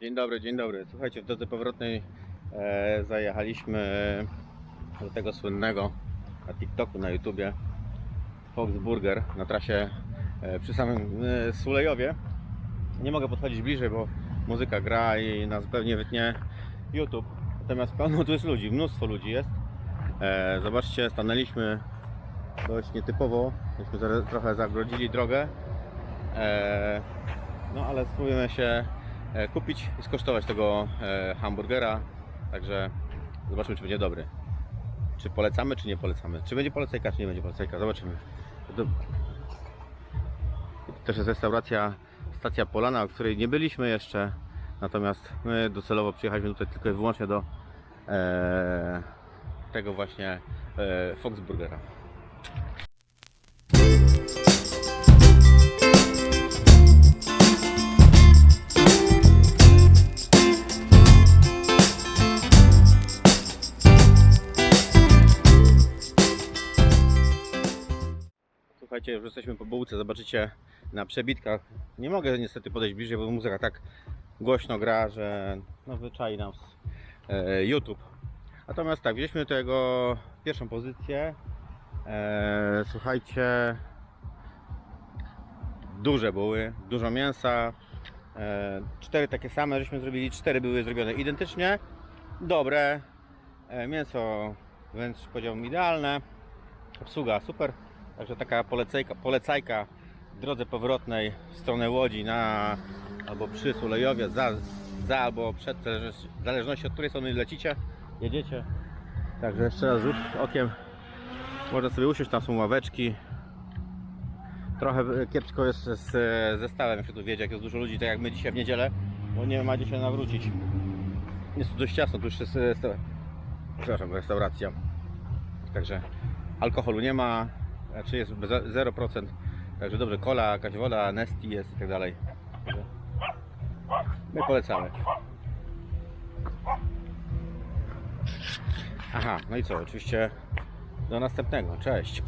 Dzień dobry, dzień dobry. Słuchajcie, w drodze powrotnej e, zajechaliśmy do tego słynnego na TikToku, na YouTubie Fox Burger na trasie e, przy samym e, Sulejowie. Nie mogę podchodzić bliżej, bo muzyka gra i nas pewnie wytnie YouTube. Natomiast pełno tu jest ludzi, mnóstwo ludzi jest. E, zobaczcie, stanęliśmy dość nietypowo. Myśmy trochę zagrodzili drogę. E, no ale spróbujemy się kupić i skosztować tego e, hamburgera. Także zobaczymy, czy będzie dobry. Czy polecamy, czy nie polecamy. Czy będzie polecajka, czy nie będzie polecajka. Zobaczymy. Też jest restauracja Stacja Polana, w której nie byliśmy jeszcze. Natomiast my docelowo przyjechaliśmy tutaj tylko i wyłącznie do e, tego właśnie e, Foxburgera. Słuchajcie, już jesteśmy po bułce, zobaczycie na przebitkach. Nie mogę niestety podejść bliżej, bo muzyka tak głośno gra, że no wyczai nam e, YouTube. Natomiast tak, wzięliśmy tego pierwszą pozycję. E, słuchajcie, duże buły, dużo mięsa. E, cztery takie same żeśmy zrobili, cztery były zrobione identycznie, dobre. E, mięso wręcz powiedziałbym idealne. Obsługa super. Także taka polecajka, polecajka w drodze powrotnej w stronę Łodzi na albo przy Sulejowie, za, za albo przed, w zależności od której strony lecicie, jedziecie. Także jeszcze raz rzut okiem. Można sobie usiąść, tam są ławeczki. Trochę kiepsko jest z z zestawem, jak się tu wiedzie, jak jest dużo ludzi, tak jak my dzisiaj w niedzielę, bo nie ma gdzie się nawrócić. Jest tu dość ciasno, tu już jest e, przepraszam, restauracja. Także alkoholu nie ma, czy jest bez- 0%. Także dobrze, cola, jakaś woda, Nesti jest i tak dalej. My polecamy. Aha, no i co? Oczywiście do następnego. Cześć.